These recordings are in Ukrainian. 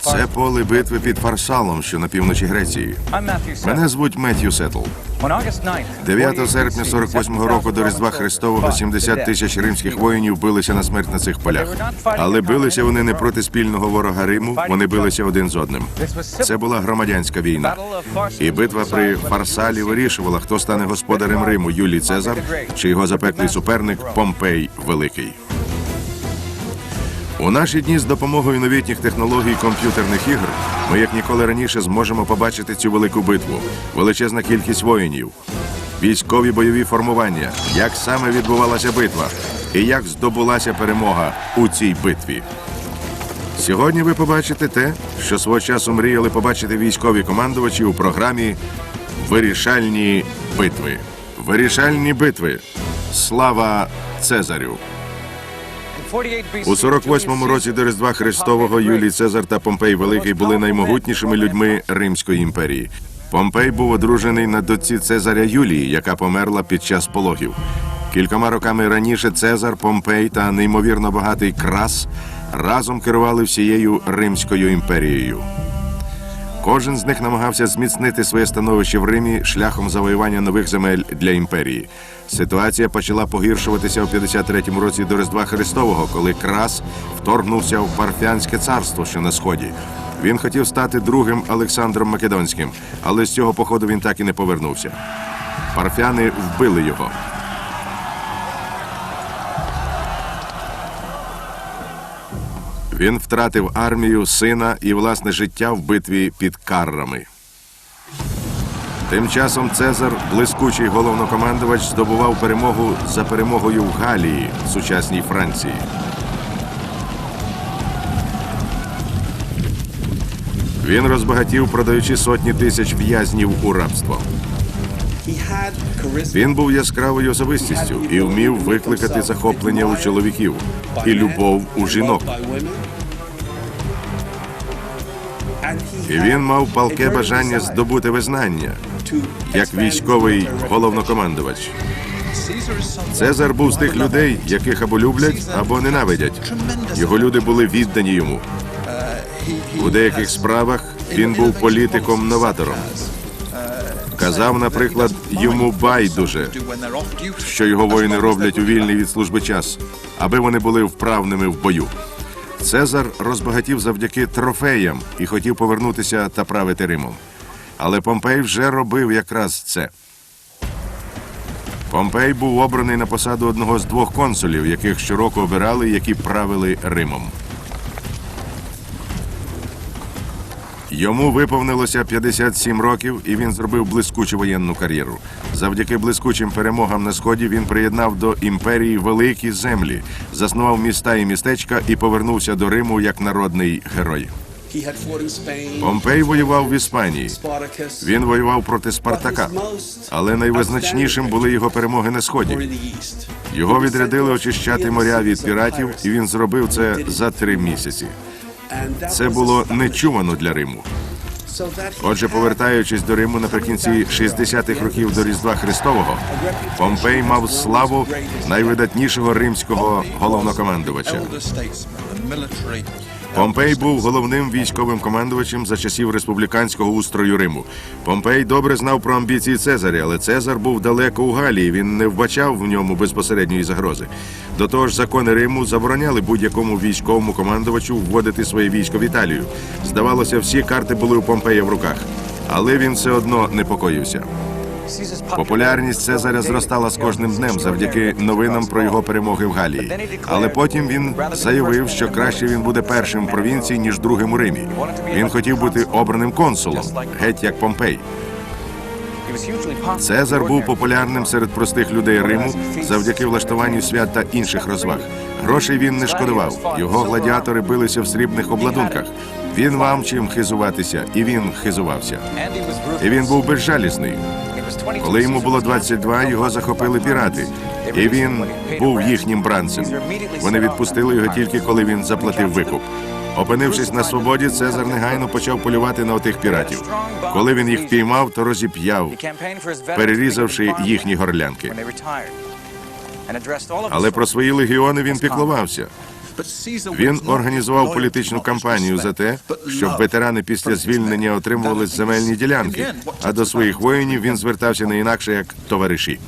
Це поле битви під Фарсалом, що на півночі Греції. Мене звуть Меттью Сетл. 9 серпня 48-го року до Різдва Христового 70 тисяч римських воїнів билися на смерть на цих полях. Але билися вони не проти спільного ворога Риму, вони билися один з одним. Це була громадянська війна. І битва при Фарсалі вирішувала, хто стане господарем Риму Юлій Цезар чи його запеклий суперник Помпей Великий. У наші дні з допомогою новітніх технологій комп'ютерних ігр ми як ніколи раніше зможемо побачити цю велику битву, величезна кількість воїнів, військові бойові формування, як саме відбувалася битва і як здобулася перемога у цій битві. Сьогодні ви побачите те, що свого часу мріяли побачити військові командувачі у програмі Вирішальні битви. Вирішальні битви. Слава Цезарю! У 48-му році до Різдва Христового Юлій Цезар та Помпей Великий були наймогутнішими людьми Римської імперії. Помпей був одружений на дочці Цезаря Юлії, яка померла під час пологів. Кількома роками раніше Цезар, Помпей та неймовірно багатий Крас разом керували всією Римською імперією. Кожен з них намагався зміцнити своє становище в Римі шляхом завоювання нових земель для імперії. Ситуація почала погіршуватися у 53-му році до Різдва Христового, коли Крас вторгнувся в Парфянське царство, що на сході. Він хотів стати другим Олександром Македонським, але з цього походу він так і не повернувся. Парфяни вбили його. Він втратив армію, сина і власне життя в битві під Каррами. Тим часом Цезар, блискучий головнокомандувач, здобував перемогу за перемогою в Галії, сучасній Франції. Він розбагатів, продаючи сотні тисяч в'язнів у рабство. Він був яскравою особистістю і вмів викликати захоплення у чоловіків і любов у жінок. І він мав палке бажання здобути визнання як військовий головнокомандувач. Цезар був з тих людей, яких або люблять, або ненавидять. Його люди були віддані йому. У деяких справах він був політиком-новатором. Казав, наприклад, йому байдуже, що його воїни роблять у вільний від служби час, аби вони були вправними в бою. Цезар розбагатів завдяки трофеям і хотів повернутися та правити Римом. Але Помпей вже робив якраз це. Помпей був обраний на посаду одного з двох консулів, яких щороку обирали, які правили Римом. Йому виповнилося 57 років, і він зробив блискучу воєнну кар'єру. Завдяки блискучим перемогам на сході він приєднав до імперії великі землі, заснував міста і містечка і повернувся до Риму як народний герой. Помпей воював в Іспанії. Він воював проти Спартака, але найвизначнішим були його перемоги на сході. Його відрядили очищати моря від піратів, і він зробив це за три місяці. Це було нечувано для Риму. Отже, повертаючись до Риму наприкінці 60-х років до Різдва Христового, Помпей мав славу найвидатнішого римського головнокомандувача. Помпей був головним військовим командувачем за часів республіканського устрою Риму. Помпей добре знав про амбіції Цезаря, але Цезар був далеко у Галії. Він не вбачав в ньому безпосередньої загрози. До того ж, закони Риму забороняли будь-якому військовому командувачу вводити своє військо в Італію. Здавалося, всі карти були у Помпея в руках, але він все одно непокоївся. Популярність Цезаря зростала з кожним днем завдяки новинам про його перемоги в Галії. Але потім він заявив, що краще він буде першим в провінції, ніж другим у Римі. Він хотів бути обраним консулом, геть як Помпей. Цезар був популярним серед простих людей Риму завдяки влаштуванню свят та інших розваг. Грошей він не шкодував. Його гладіатори билися в срібних обладунках. Він мав чим хизуватися, і він хизувався. І він був безжалісний. Коли йому було 22, його захопили пірати, і він був їхнім бранцем. Вони відпустили його тільки коли він заплатив викуп. Опинившись на свободі, Цезар негайно почав полювати на отих піратів. Коли він їх піймав, то розіп'яв, перерізавши їхні горлянки. Але про свої легіони він піклувався. Він організував політичну кампанію за те, щоб ветерани після звільнення отримували земельні ділянки, а до своїх воїнів він звертався не інакше як товариші.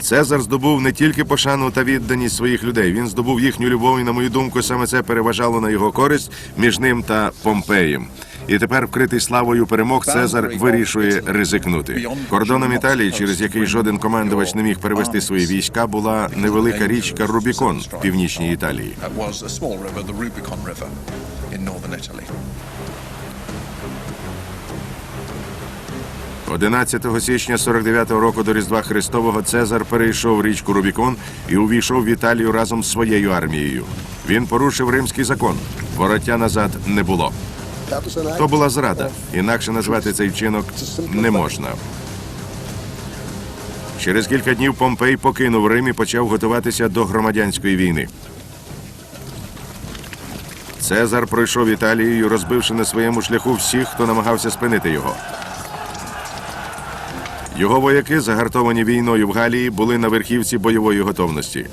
Цезар здобув не тільки пошану та відданість своїх людей, він здобув їхню любов, і, на мою думку, саме це переважало на його користь між ним та Помпеєм. І тепер, вкритий славою перемог, Цезар вирішує ризикнути. Кордоном Італії, через який жоден командувач не міг перевести свої війська, була невелика річка Рубікон в північній Італії. Italy. 11 січня 49-го року до Різдва Христового Цезар перейшов річку Рубікон і увійшов в Італію разом з своєю армією. Він порушив римський закон. Вороття назад не було. То була зрада. Інакше назвати цей вчинок не можна. Через кілька днів Помпей покинув Рим і почав готуватися до громадянської війни. Цезар пройшов Італією, розбивши на своєму шляху всіх, хто намагався спинити його. Його вояки, загартовані війною в Галії, були на верхівці бойової готовності.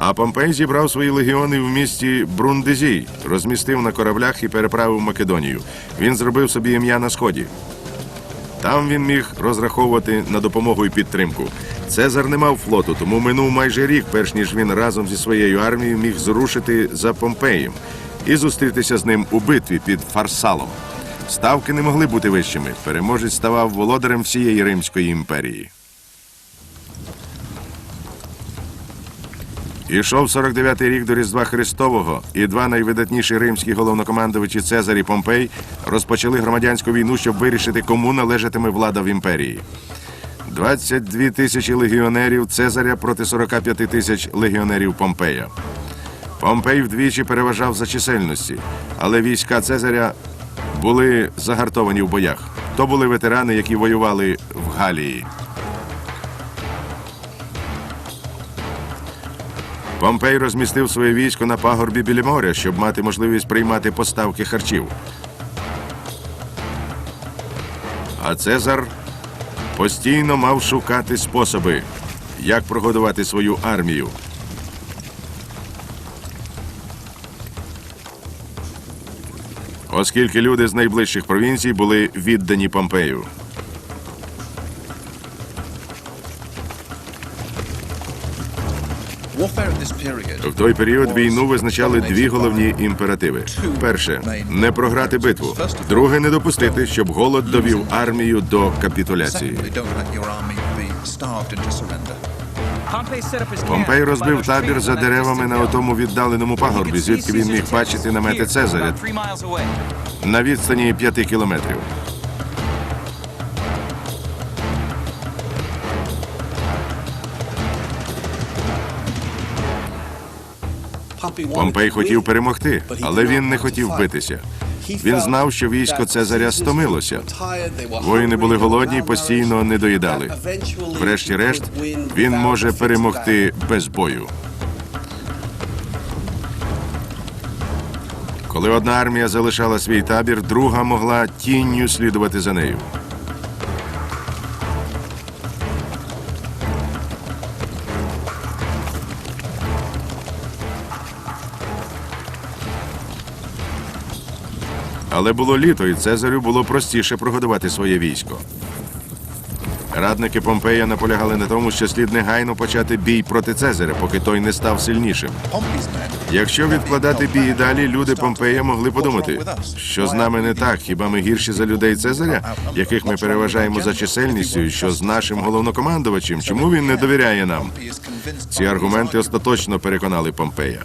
А Помпей зібрав свої легіони в місті Брундезій, розмістив на кораблях і переправив Македонію. Він зробив собі ім'я на сході. Там він міг розраховувати на допомогу і підтримку. Цезар не мав флоту, тому минув майже рік, перш ніж він разом зі своєю армією міг зрушити за Помпеєм і зустрітися з ним у битві під Фарсалом. Ставки не могли бути вищими. Переможець ставав володарем всієї Римської імперії. Ішов 49-й рік до Різдва Христового, і два найвидатніші римські головнокомандувачі і Помпей розпочали громадянську війну, щоб вирішити, кому належатиме влада в імперії. 22 тисячі легіонерів Цезаря проти 45 тисяч легіонерів Помпея. Помпей вдвічі переважав за чисельності, але війська Цезаря були загартовані в боях. То були ветерани, які воювали в Галії. Помпей розмістив своє військо на пагорбі біля моря, щоб мати можливість приймати поставки харчів. А Цезар постійно мав шукати способи, як прогодувати свою армію. Оскільки люди з найближчих провінцій були віддані Помпею. В той період війну визначали дві головні імперативи: перше не програти битву, друге не допустити, щоб голод довів армію до капітуляції. Помпей розбив табір за деревами на отому віддаленому пагорбі, звідки він міг бачити намети Цезаря. На відстані п'яти кілометрів. Помпей хотів перемогти, але він не хотів битися. Він знав, що військо Цезаря стомилося. Воїни були голодні і постійно не доїдали. Врешті-решт, він може перемогти без бою. Коли одна армія залишала свій табір, друга могла тінню слідувати за нею. Але було літо, і Цезарю було простіше прогодувати своє військо. Радники Помпея наполягали на тому, що слід негайно почати бій проти Цезаря, поки той не став сильнішим. Якщо відкладати бій далі, люди Помпея могли подумати, що з нами не так, хіба ми гірші за людей Цезаря, яких ми переважаємо за чисельністю, що з нашим головнокомандувачем, чому він не довіряє нам? Ці аргументи остаточно переконали Помпея.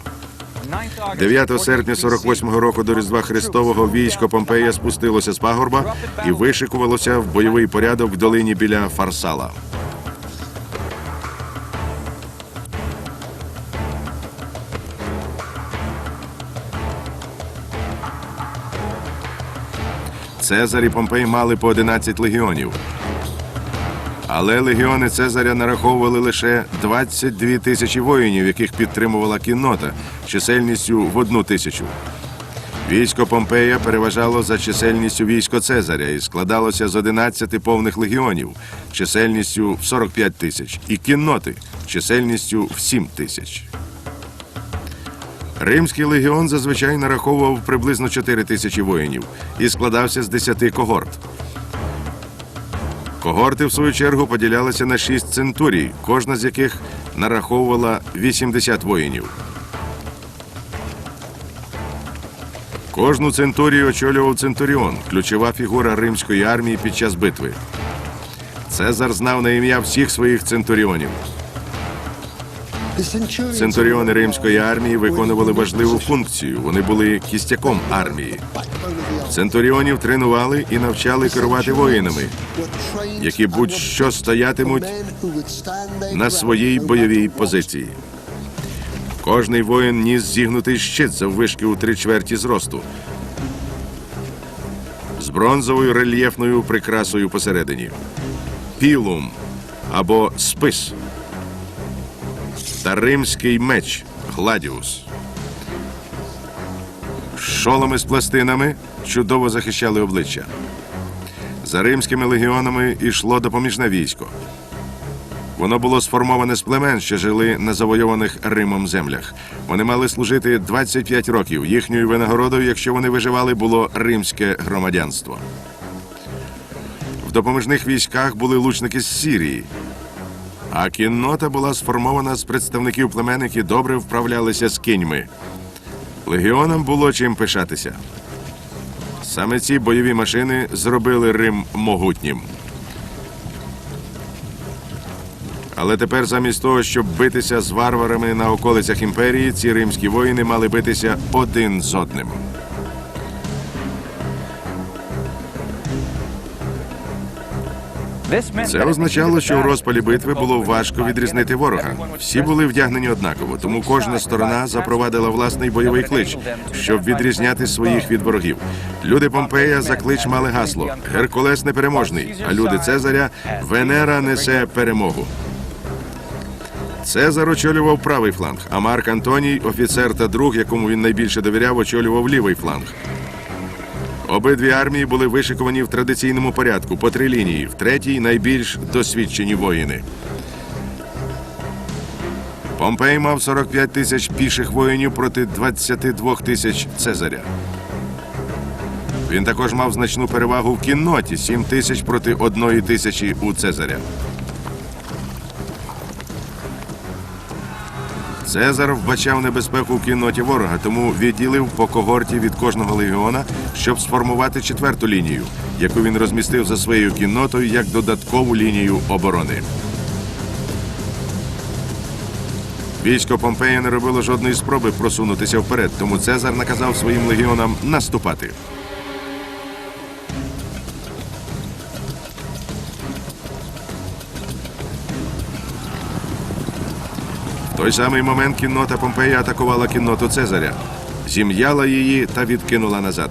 9 серпня 48-го року до Різдва Христового військо Помпея спустилося з пагорба і вишикувалося в бойовий порядок в долині біля Фарсала. Цезар і Помпей мали по 11 легіонів. Але легіони Цезаря нараховували лише 22 тисячі воїнів, яких підтримувала кіннота чисельністю в одну тисячу. Військо Помпея переважало за чисельністю військо Цезаря і складалося з 11 повних легіонів, чисельністю в 45 тисяч, і кінноти чисельністю в 7 тисяч. Римський легіон зазвичай нараховував приблизно 4 тисячі воїнів і складався з 10 когорт. Когорти, в свою чергу, поділялися на 6 центурій, кожна з яких нараховувала 80 воїнів. Кожну центурію очолював центуріон, ключова фігура римської армії під час битви. Цезар знав на ім'я всіх своїх центуріонів. Центуріони римської армії виконували важливу функцію. Вони були кістяком армії. Центуріонів тренували і навчали керувати воїнами, які будь-що стоятимуть на своїй бойовій позиції. Кожний воїн ніс зігнутий щит заввишки у три чверті зросту з бронзовою рельєфною прикрасою посередині. Пілум або спис та римський меч Гладіус. Шоломи з пластинами чудово захищали обличчя. За римськими легіонами йшло допоміжне військо. Воно було сформоване з племен, що жили на завойованих Римом землях. Вони мали служити 25 років. Їхньою винагородою, якщо вони виживали, було римське громадянство. В допоміжних військах були лучники з Сірії. А кіннота була сформована з представників племен, які добре вправлялися з кіньми. Легіонам було чим пишатися. Саме ці бойові машини зробили Рим могутнім. Але тепер, замість того, щоб битися з варварами на околицях імперії, ці римські воїни мали битися один з одним. Це означало, що у розпалі битви було важко відрізнити ворога. Всі були вдягнені однаково, тому кожна сторона запровадила власний бойовий клич, щоб відрізняти своїх від ворогів. Люди Помпея за клич мали гасло Геркулес непереможний, а люди Цезаря Венера несе перемогу. Цезар очолював правий фланг, а Марк Антоній, офіцер та друг, якому він найбільше довіряв, очолював лівий фланг. Обидві армії були вишиковані в традиційному порядку по три лінії, в третій найбільш досвідчені воїни. Помпей мав 45 тисяч піших воїнів проти 22 тисяч Цезаря. Він також мав значну перевагу в кінноті 7 тисяч проти 1 тисячі у Цезаря. Цезар вбачав небезпеку в кінноті ворога, тому відділив по когорті від кожного легіона, щоб сформувати четверту лінію, яку він розмістив за своєю кіннотою як додаткову лінію оборони. Військо Помпея не робило жодної спроби просунутися вперед, тому Цезар наказав своїм легіонам наступати. Той самий момент кіннота Помпея атакувала кінноту Цезаря, зім'яла її та відкинула назад.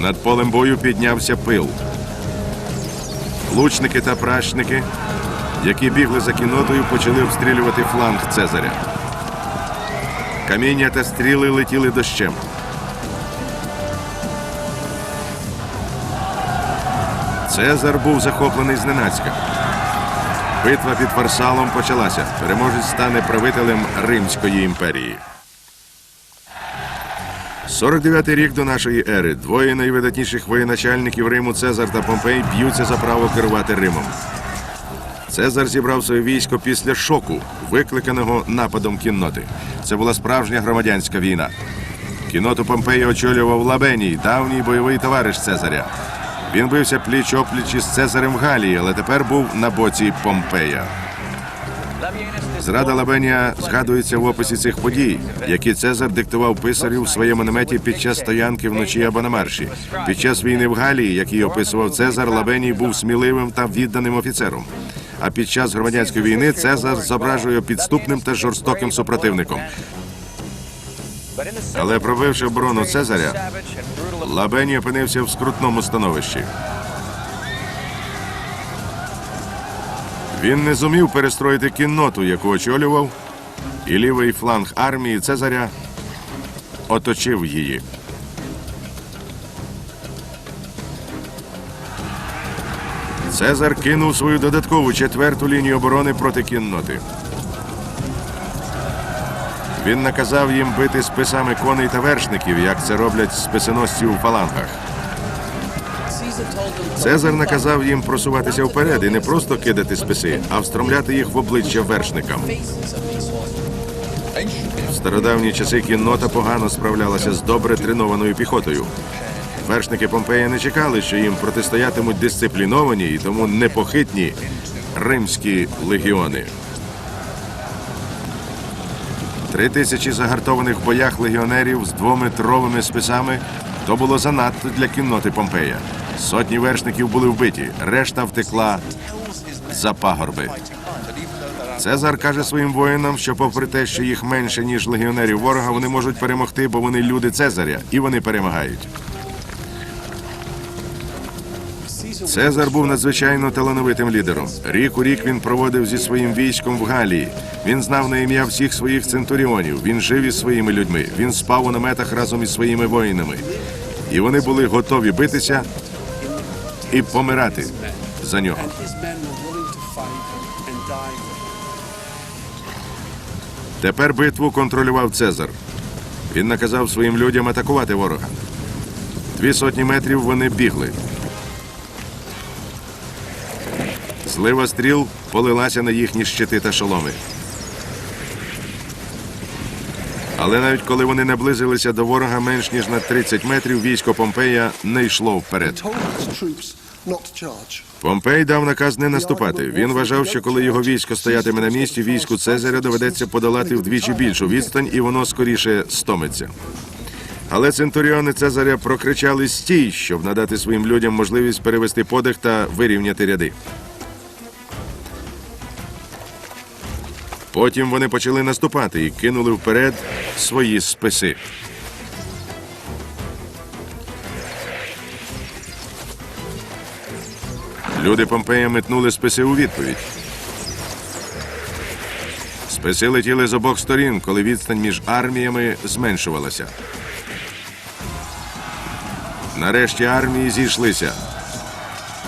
Над полем бою піднявся пил. Лучники та пращники, які бігли за кіннотою, почали обстрілювати фланг Цезаря. Каміння та стріли летіли дощем. Цезар був захоплений зненацька. Битва під Фарсалом почалася. Переможець стане правителем Римської імперії. 49-й рік до нашої ери. Двоє найвидатніших воєначальників Риму Цезар та Помпей б'ються за право керувати Римом. Цезар зібрав своє військо після шоку, викликаного нападом кінноти. Це була справжня громадянська війна. Кінноту Помпея очолював Лабеній, давній бойовий товариш Цезаря. Він бився пліч опліч із Цезарем в Галії, але тепер був на боці Помпея. Зрада Лабенія згадується в описі цих подій, які Цезар диктував писарю в своєму наметі під час стоянки вночі або на марші. Під час війни в Галії, який описував Цезар, Лабеній був сміливим та відданим офіцером. А під час громадянської війни Цезар зображує підступним та жорстоким супротивником. Але пробивши оборону Цезаря, Лабеній опинився в скрутному становищі. Він не зумів перестроїти кінноту, яку очолював, і лівий фланг армії Цезаря оточив її. Цезар кинув свою додаткову четверту лінію оборони проти кінноти. Він наказав їм бити списами коней та вершників, як це роблять списоносці у фалангах. Цезар наказав їм просуватися вперед і не просто кидати списи, а встромляти їх в обличчя вершникам. В стародавні часи кіннота погано справлялася з добре тренованою піхотою. Вершники Помпея не чекали, що їм протистоятимуть дисципліновані і тому непохитні римські легіони. Три тисячі загартованих в боях легіонерів з двометровими списами то було занадто для кінноти Помпея. Сотні вершників були вбиті, решта втекла за пагорби. Цезар каже своїм воїнам, що, попри те, що їх менше ніж легіонерів ворога, вони можуть перемогти, бо вони люди Цезаря, і вони перемагають. Цезар був надзвичайно талановитим лідером. Рік у рік він проводив зі своїм військом в Галії. Він знав на ім'я всіх своїх центуріонів. Він жив із своїми людьми. Він спав у наметах разом із своїми воїнами. І вони були готові битися і помирати за нього. Тепер битву контролював Цезар. Він наказав своїм людям атакувати ворога. Дві сотні метрів вони бігли. Злива стріл полилася на їхні щити та шоломи. Але навіть коли вони наблизилися до ворога менш ніж на 30 метрів, військо Помпея не йшло вперед. Помпей дав наказ не наступати. Він вважав, що коли його військо стоятиме на місці, війську Цезаря доведеться подолати вдвічі більшу відстань, і воно скоріше стомиться. Але центуріони Цезаря прокричали стій, щоб надати своїм людям можливість перевести подих та вирівняти ряди. Потім вони почали наступати і кинули вперед свої списи. Люди Помпея метнули списи у відповідь. Списи летіли з обох сторін, коли відстань між арміями зменшувалася. Нарешті армії зійшлися.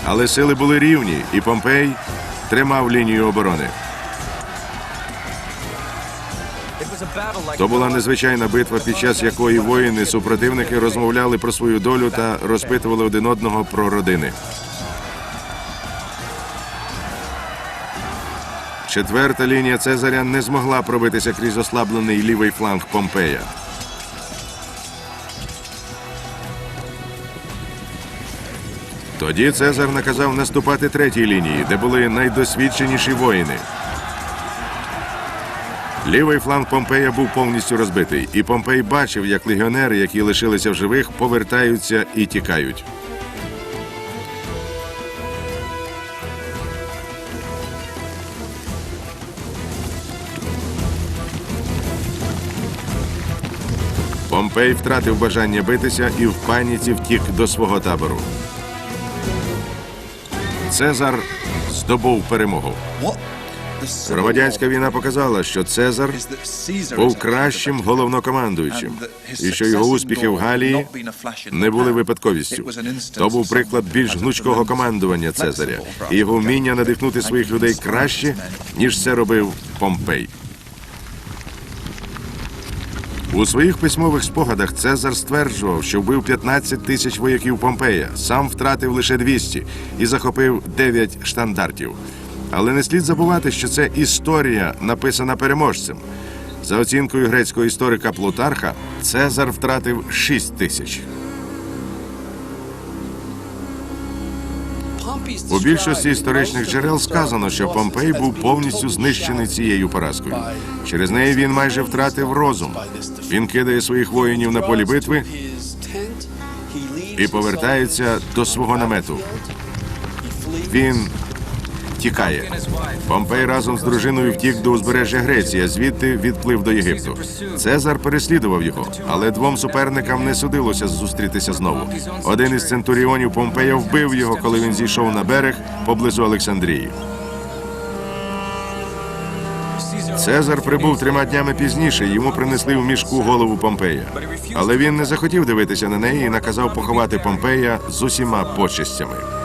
Але сили були рівні, і Помпей тримав лінію оборони. То була незвичайна битва, під час якої воїни супротивники розмовляли про свою долю та розпитували один одного про родини. Четверта лінія Цезаря не змогла пробитися крізь ослаблений лівий фланг Помпея. Тоді Цезар наказав наступати третій лінії, де були найдосвідченіші воїни. Лівий фланг Помпея був повністю розбитий, і Помпей бачив, як легіонери, які лишилися в живих, повертаються і тікають. Помпей втратив бажання битися і в паніці втік до свого табору. Цезар здобув перемогу. Громадянська війна показала, що Цезар був кращим головнокомандуючим, і що його успіхи в Галії не були випадковістю. То був приклад більш гнучкого командування Цезаря і його вміння надихнути своїх людей краще, ніж це робив Помпей. У своїх письмових спогадах Цезар стверджував, що вбив 15 тисяч вояків Помпея, сам втратив лише 200 і захопив 9 штандартів. Але не слід забувати, що це історія, написана переможцем. За оцінкою грецького історика Плутарха, Цезар втратив 6 тисяч. У більшості історичних джерел сказано, що Помпей був повністю знищений цією поразкою. Через неї він майже втратив розум. Він кидає своїх воїнів на полі битви і повертається до свого намету. Він тікає. Помпей разом з дружиною втік до узбережжя Греції, а звідти відплив до Єгипту. Цезар переслідував його, але двом суперникам не судилося зустрітися знову. Один із центуріонів Помпея вбив його, коли він зійшов на берег поблизу Олександрії. Цезар прибув трьома днями пізніше. Йому принесли в мішку голову Помпея. Але він не захотів дивитися на неї і наказав поховати Помпея з усіма почестями.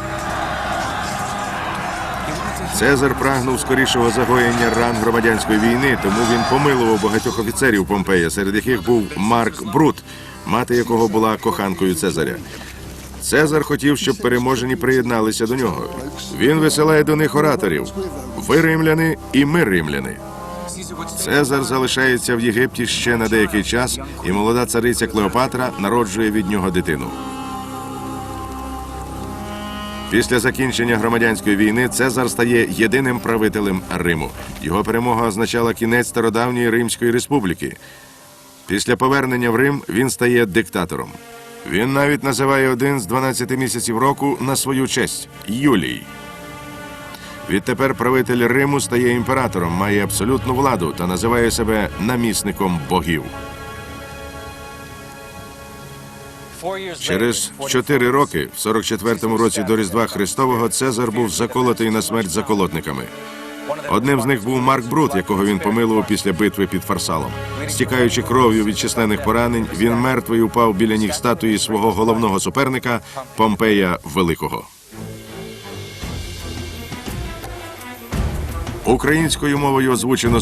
Цезар прагнув скорішого загоєння ран громадянської війни, тому він помилував багатьох офіцерів Помпея, серед яких був Марк Брут, мати якого була коханкою Цезаря. Цезар хотів, щоб переможені приєдналися до нього. Він висилає до них ораторів: ви римляни і ми римляни. Цезар залишається в Єгипті ще на деякий час, і молода цариця Клеопатра народжує від нього дитину. Після закінчення громадянської війни Цезар стає єдиним правителем Риму. Його перемога означала кінець стародавньої Римської республіки. Після повернення в Рим він стає диктатором. Він навіть називає один з 12 місяців року на свою честь Юлій. Відтепер правитель Риму стає імператором, має абсолютну владу та називає себе намісником богів. Через чотири роки, в 44-му році до Різдва Христового, Цезар був заколотий на смерть заколотниками. Одним з них був Марк Брут, якого він помилував після битви під Фарсалом. Стікаючи кров'ю від численних поранень, він мертвий упав біля ніг статуї свого головного суперника Помпея Великого. Українською мовою озвучено